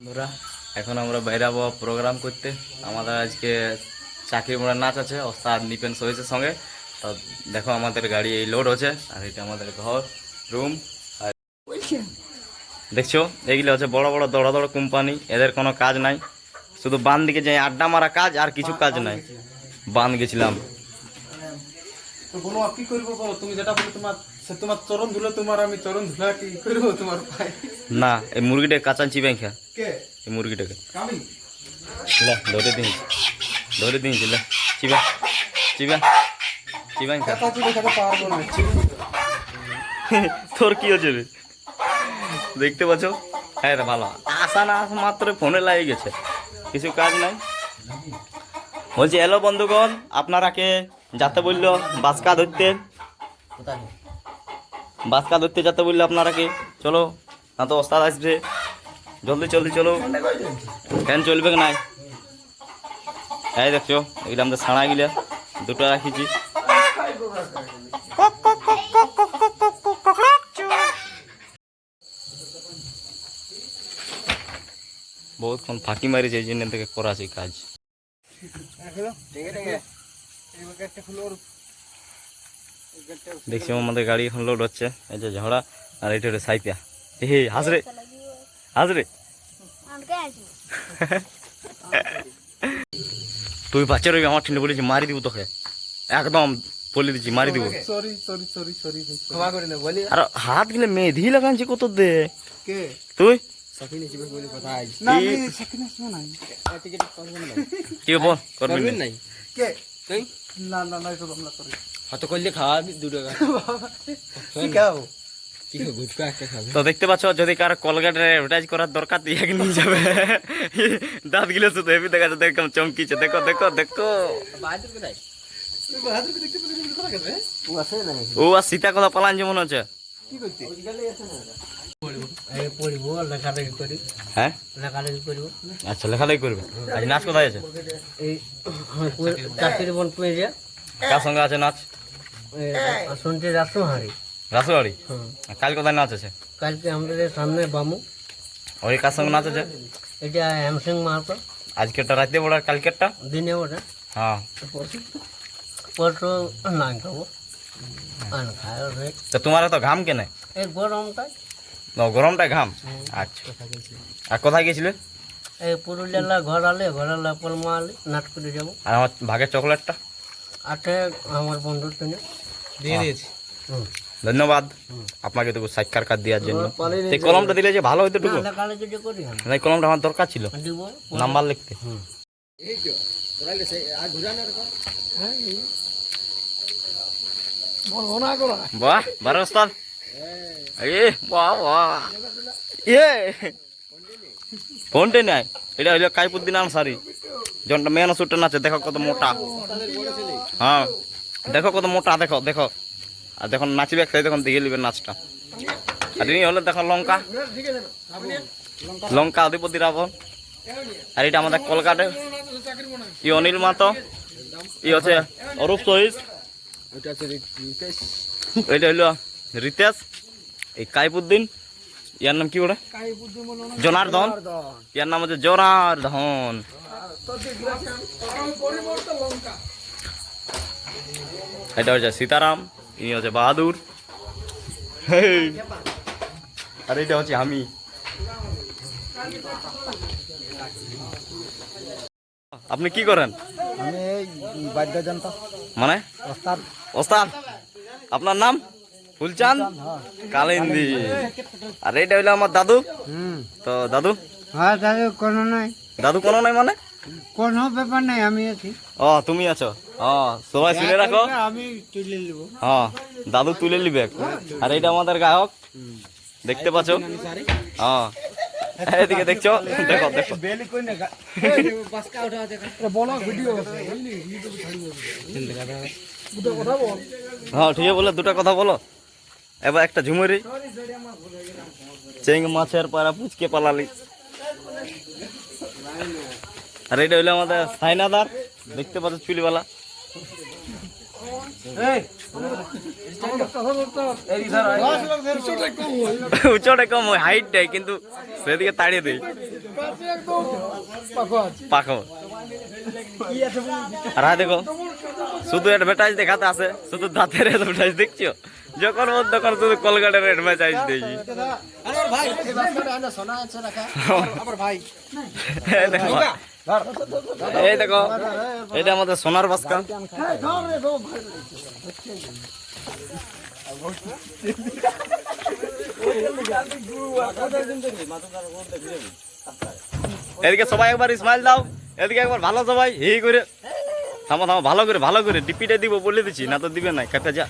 বন্ধুরা, এখন আমরা বেরাবো প্রোগ্রাম করতে। আমাদের আজকে চাকরি মোড়া নাচ আছে, ওস্তাদ নিপেন সহিসের সঙ্গে। তো দেখো আমাদের গাড়ি এই লোড হচ্ছে, আর এটা আমাদের ঘর রুম আর দেখছ? এগুলো হচ্ছে বড় বড় দড় দড় কোম্পানি এদের কোনো কাজ নাই। শুধু বান দিকে যাই আড্ডা মারা কাজ, আর কিছু কাজ নাই। বান গেছিলাম। তো বলো কি করব বলো? তুমি যেটা বলো তোমার সে তোমার চরণ ধুলে তোমার আমি চরণ ধুলা কি করব তোমার ভাই? না এই মুরগিটাকে কাঁচা চিবাই খা কে? এই মুরগিটাকে। আমি লে ধরে দিয়েছি ধরে দিয়েছি লে। চিবা চিবা চিবাই খা খেতে পারব না তোর কি হচ্ছে রে? দেখতে পাচ্ছ? হ্যাঁ রে ভালো আসা না আসা মাত্র ফোনে লাগে গেছে। কিছু কাজ নাই। বলছি এলো বন্ধুগণ আপনারা কে যাতে বলল বাসকা ধরতে। বাসকা ধরতে যাতে বলল আপনারা কে চলো, না তো ওস্তাদ আসবে। জলদি জলদি চলো। ফ্যান চলবে নাই? এই দেখছ, এগুলো আমাদের ছাড়া গিলা দুটো রাখিছি। বহুতক্ষণ ফাঁকি মারিছে, এই জন্য থেকে করা আছে কাজ। দেখছি আমাদের গাড়ি এখন লোড হচ্ছে। এই যে ঝড়া আর এটা হলো সাইপিয়া। হে হাসরে হাসরে তুই বাচ্চা রবি আমার ঠিনে বলেছি মারি দিব তোকে। একদম বলে দিচ্ছি মারি দিব। সরি সরি সরি সরি ক্ষমা করে না বলি। আর হাত গিলে মেধি লাগানছি কত দে। কে? তুই? সখিনী জীবন বলে কথা না টিকেট করবেন না। কি বল করবি না? নাই। কে? তুই? না না না এটা আমরা করি হয়তো করলে খাওয়া দু টাকা। কি খাও তো দেখতে পাচ্ছ যদি কার কলগেটের অ্যাডভার্টাইজ করার দরকার তো ইয়াকে নিয়ে যাবে। দাঁত গিলে শুধু হেভি দেখা যাচ্ছে একদম চমকিছে। দেখো দেখো দেখো। ও আছে না? ও আর সীতা কথা পালান যেমন হচ্ছে। কি করতে এই পড়িব লেখালেখি করি হ্যাঁ? আচ্ছা লেখালেখি করবে? আজ নাচ কোথায় আছে? কার সঙ্গে আছে নাচ? হুম। কাল কোথায় নাচ আছে? কালকে আমাদের সামনে বামু। ওই কার সঙ্গে নাচ আছে? এটা হেমসিং মাহাতো। আজকেরটা রাতে বড় আর কালকেরটা? দিনে ওটা হ্যাঁ। পরশু খাব। রে। তো তোমার তো ঘাম কেনে? এই গরমটা গরমটা ঘাম। আচ্ছা। আর কোথায় গেছিলে? এই পুরুলিয়ালা ঘর আলে ঘর আলে পলমা আলে নাট করে যাব। আর আমার ভাগের চকলেটটা? আটে আমার বন্ধুর জন্য। দিয়ে দিয়েছি। ধন্যবাদ। আপনাকে তো সাক্ষাৎকার দেওয়ার জন্য। তো এই কলমটা দিলে যে ভালো হতো টুকু? না, কলমটা আমার দরকার ছিল। নাম্বার লিখতে। বাহ বারো এ বাহ এ ফোনটে নাই। এটা হইল কাইপুদ্দিন আনসারি। জনটা মেন সুটটা নাচে দেখো কত মোটা। হ্যাঁ দেখো কত মোটা দেখো দেখো। আর দেখুন নাচবে সেই দেখুন দেখে নেবেন নাচটা। আর ইনি হলো দেখো লঙ্কা। লঙ্কা অধিপতি রাবণ। আর এটা আমাদের কলকাতার ই অনিল মাতো। ই হচ্ছে অরূপ সহিস এটা হইল রিতেশ। এই কাইপুদ্দিন ইয়ার নাম কি ওটা? জনার্দন। ইয়ার নাম হচ্ছে জনার্দন এটা হচ্ছে সীতারাম ইনি হচ্ছে বাহাদুর। আর এটা হচ্ছে আমি। আপনি কি করেন? আমি বাদ্যযন্ত্র। মানে? ওস্তাদ। ওস্তাদ আপনার নাম? ফুলচাঁদ কালিন্দি। আর এইটা হইল আমার দাদু? তো দাদু? হ্যাঁ দাদু কোনো নাই। দাদু কোনো নাই মানে? কোনো ব্যাপার নাই আমি আছি। ও তুমি আছো? ও সবাই শুনে রাখো। আমি তুলে নেব। হ্যাঁ দাদু তুলে নিবে। আর এটা আমাদের গায়ক দেখতে পাচ্ছ? হ্যাঁ এদিকে দেখছ? দেখো দেখো। বেলি কই না বলো ভিডিও হ্যাঁ ঠিক বলে দুটো কথা বলো। এবার একটা ঝুমুরি। চেং মাছের পাড়া পুচকে পালালি। আর এটা হইল আমাদের সাইনাদার দেখতে পাচ্ছ চুলিওয়ালা। উচ্চটা কম হয় হাইটটাই কিন্তু সেদিকে তাড়িয়ে দিই। পাখো। আর হ্যাঁ দেখো শুধু অ্যাডভার্টাইজ দেখাতে আছে শুধু দাঁতের অ্যাডভার্টাইজ দেখছ? যখন মন তখন শুধু কলকাতার অ্যাডভার্টাইজ দেখি। এই দেখো, এটা আমাদের সোনার বাস্কা। এদিকে সবাই একবার স্মাইল দাও, এদিকে একবার ভালো সবাই এই করে। থামো থামো, ভালো করে ভালো করে ডিপিটা দিব, বলে দিচ্ছি না তো দিবে না কেটে যা।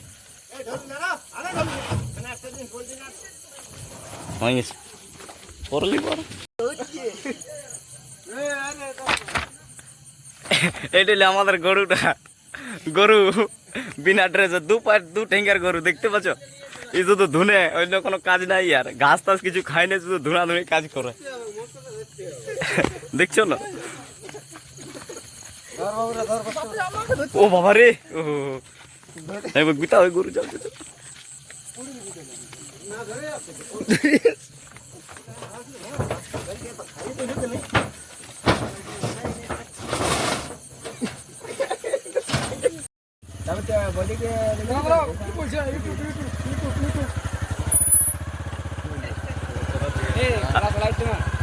হয়ে আমাদের গরুটা গরু বিনা ড্রেসে দু পায়ের দু ঠেঙ্গার গরু দেখতে পাচ্ছ এই শুধু ধুনে অন্য কোনো কাজ নাই আর ঘাস টাস কিছু খায় না শুধু ধুনা ধুনি কাজ করে দেখছ না ও বাবা রে ও গুতা ওই গরু যাও।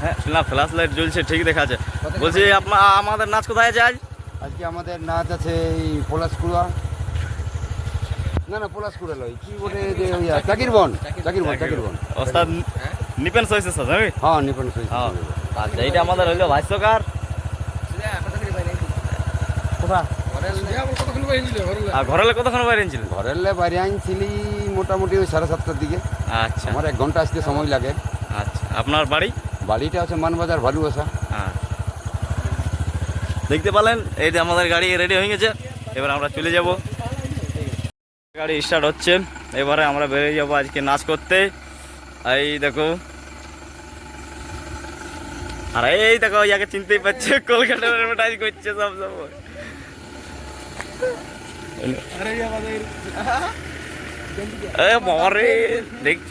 হ্যাঁ লাইট জ্বলছে ঠিক দেখা বলছি আপনার আমাদের নাচ কোথায় আছে আজ? আজকে আমাদের নাচ আছে এই পলাশকুড়া। না না কি বলে যে ওই চাকির বন চাকির বন চাকির বন। ওস্তাদ নিপেন সইছে স্যার জানি হ্যাঁ নিপন সই হ্যাঁ। আচ্ছা এইটা আমাদের হইল ভাষ্যকার। কোথা আর ঘরের কতক্ষণ বাইরে ছিল ঘরের লে বাইরে আনছিলি মোটামুটি ওই সাড়ে সাতটার দিকে। আচ্ছা। আমার এক ঘণ্টা আসতে সময় লাগে। আচ্ছা আপনার বাড়ি? বাড়িটা আছে মানবাজার ভালুবাসা হ্যাঁ। দেখতে পেলেন এই যে আমাদের গাড়ি রেডি হয়ে গেছে। এবার আমরা চলে যাব। গাড়ি স্টার্ট হচ্ছে। এবারে আমরা বেরিয়ে যাব আজকে নাচ করতে। এই দেখো। আর এই দেখো ইয়াকে চিনতেই পারছে কলকাতার অ্যাডভার্টাইজ করছে সব এ মরে দেখছ?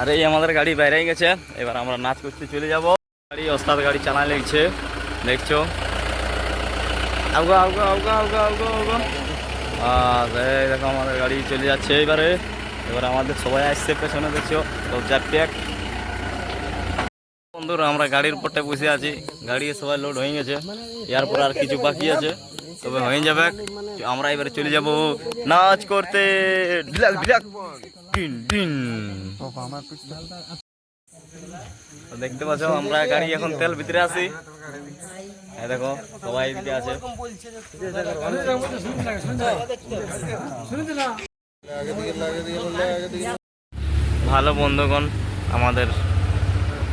আরে আমাদের গাড়ি বাইরে গেছে। এবার আমরা নাচ করতে চলে যাব। গাড়ি, ওস্তাদ গাড়ি চালা লেগছে। দেখছ? আউগা আউগা আউগা আউগা আউগা আউগা আর এই দেখো আমাদের গাড়ি চলে যাচ্ছে এবারে এবার আমাদের সবাই আসছে পেছনে, দেখছ? দরজার ট্যাক বন্ধুরা, আমরা গাড়ির উপরটা বসে আছি। গাড়ি সবাই লোড হয়ে গেছে। এরপর আর কিছু বাকি আছে। তবে হয়ে যাবে। আমরা এবারে চলে যাব নাচ করতে। ঢিলাক ঢিলাক। টিন টিন। দেখতে পাচ্ছ, আমরা গাড়ি এখন তেল ভিতরে আছি। এই দেখো, সবাই আছে। ভালো বন্ধুগণ, আমাদের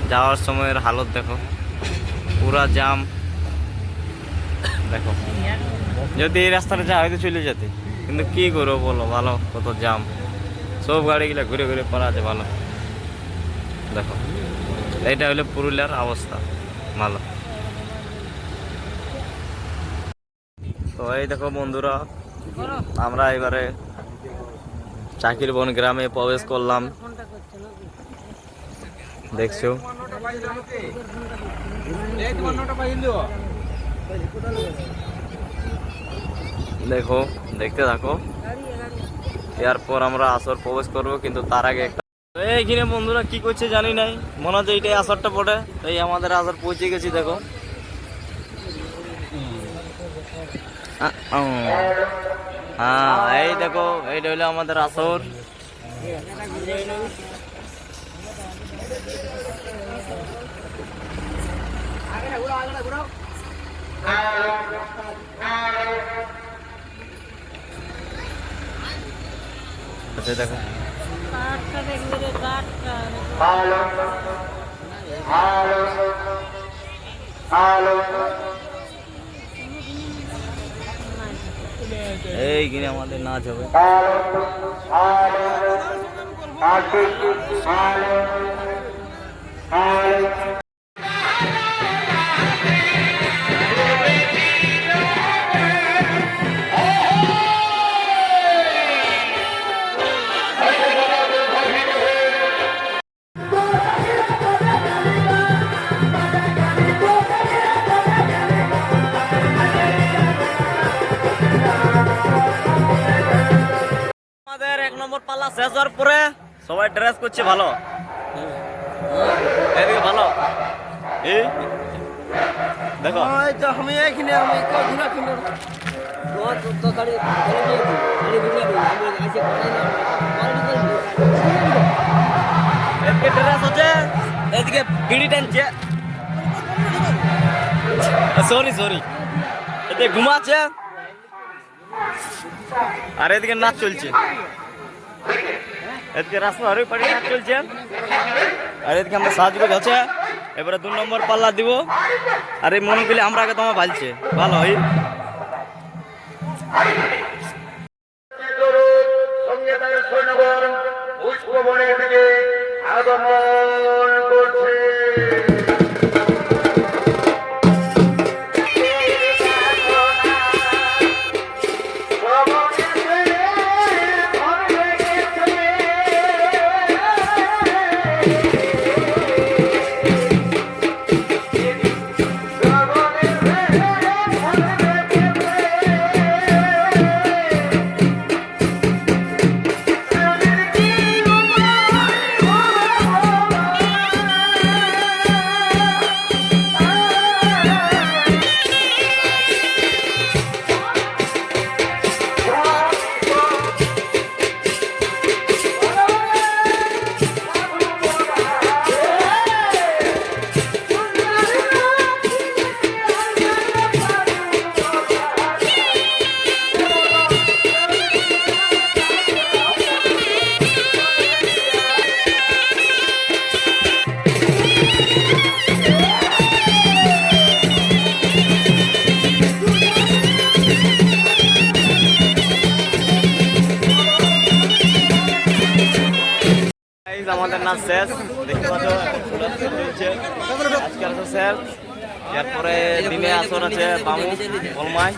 যাওয়ার সময়ের হালত দেখো। পুরা জাম। দেখো। যদি এই রাস্তাটা যা হয়তো চলে যেতে। কিন্তু কি করব বলো, ভালো, কত জাম। সব গাড়িগুলো ঘুরে ঘুরে পড়া আছে, ভালো। দেখো, এইটা হলো পুরুলিয়ার অবস্থা, ভালো। তো এই দেখো বন্ধুরা, আমরা এবারে চাকির বন গ্রামে প্রবেশ করলাম। দেখছ? দেখো, দেখতে থাকো। এরপর আমরা আসর প্রবেশ করব, কিন্তু তার আগে একটা এইখানে বন্ধুরা কি করছে জানি নাই। মনে হচ্ছে এইটাই আসরটা পড়ে। এই আমাদের আসর পৌঁছে গেছি, দেখো। হ্যাঁ এই দেখো এইটা হলো আমাদের আসর। আচ্ছা দেখো। এই কিনে আমাদের নাচ হবে নাচ শেষ হওয়ার পরে সবাই ড্রেস করছে ভালো। এদিকে ভালো। এই দেখো। ওই তো আমি এখানে আমি ঘুরা কিনে তো গাড়ি গাড়ি গাড়ি ঘুরে আমি আইছে কথা না এদিকে ড্রেস হচ্ছে এদিকে বিড়ি টানছে। সরি সরি এদিকে ঘুমাচ্ছে। আর এদিকে নাচ চলছে। এদিকে রাস্তা আরোই নাচ চলছে। আর এদিকে আমরা সাজগোজ আছে এবারে দু নম্বর পাল্লা দিব। আর এই মনে করলে আমরা আগে তোমার ভালছে ভালো হয়। আগমন করছে। Guys, শেষ দেখতে পাচ্ছ চলছে আজকে আসো শেষ এরপরে দিনে আসর আছে বামু কলমায়